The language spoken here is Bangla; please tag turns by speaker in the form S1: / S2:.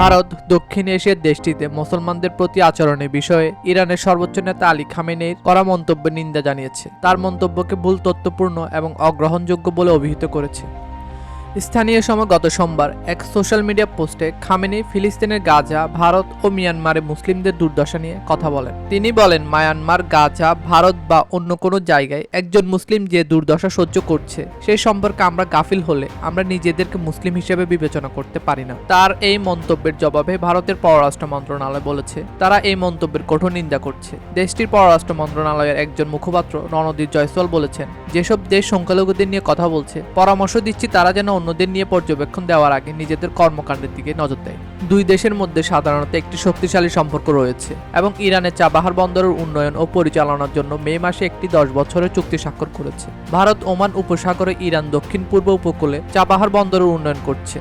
S1: ভারত, দক্ষিণ এশিয়ার দেশটিতে মুসলমানদের প্রতি আচরণের বিষয়ে ইরানের সর্বোচ্চ নেতা আলী খামেনের করা মন্তব্যের নিন্দা জানিয়েছে। তার মন্তব্যকে ভুল তথ্যপূর্ণ এবং অগ্রহণযোগ্য বলে অভিহিত করেছে। স্থানীয় সময় গত সোমবার এক সোশ্যাল মিডিয়া পোস্টে খামেনি, ফিলিস্তিনের গাজা, ভারত ও মিয়ানমারে মুসলিমদের দুর্দশা নিয়ে কথা বলেন। তিনি বলেন, মায়ানমার, গাজা, ভারত বা অন্য কোনো জায়গায় একজন মুসলিম যে দুর্দশা সহ্য করছে সেই সম্পর্কে আমরা গাফিল হলে আমরা নিজেদেরকে মুসলিম হিসেবে বিবেচনা করতে পারি না। তার এই মন্তব্যের জবাবে ভারতের পররাষ্ট্র মন্ত্রণালয় বলেছে, তারা এই মন্তব্যের কঠোর নিন্দা করছে। দেশটির পররাষ্ট্র মন্ত্রণালয়ের একজন মুখপাত্র রণদীপ জয়সওয়াল বলেছেন, যেসব দেশ সংখ্যালঘুদের নিয়ে কথা বলছে, পরামর্শ দিচ্ছি তারা যেন অন্যদের নিয়ে পর্যবেক্ষণ দেওয়ার আগে নিজেদের কর্মকাণ্ডের দিকে নজর দেয়। দুই দেশের মধ্যে সাধারণত একটি শক্তিশালী সম্পর্ক রয়েছে এবং ইরানের চাবাহার বন্দরের উন্নয়ন ও পরিচালনার জন্য মে মাসে একটি দশ বছরের চুক্তি স্বাক্ষর করেছে। ভারত ওমান উপসাগরে ইরান দক্ষিণ পূর্ব উপকূলে চাবাহার বন্দরের উন্নয়ন করছে।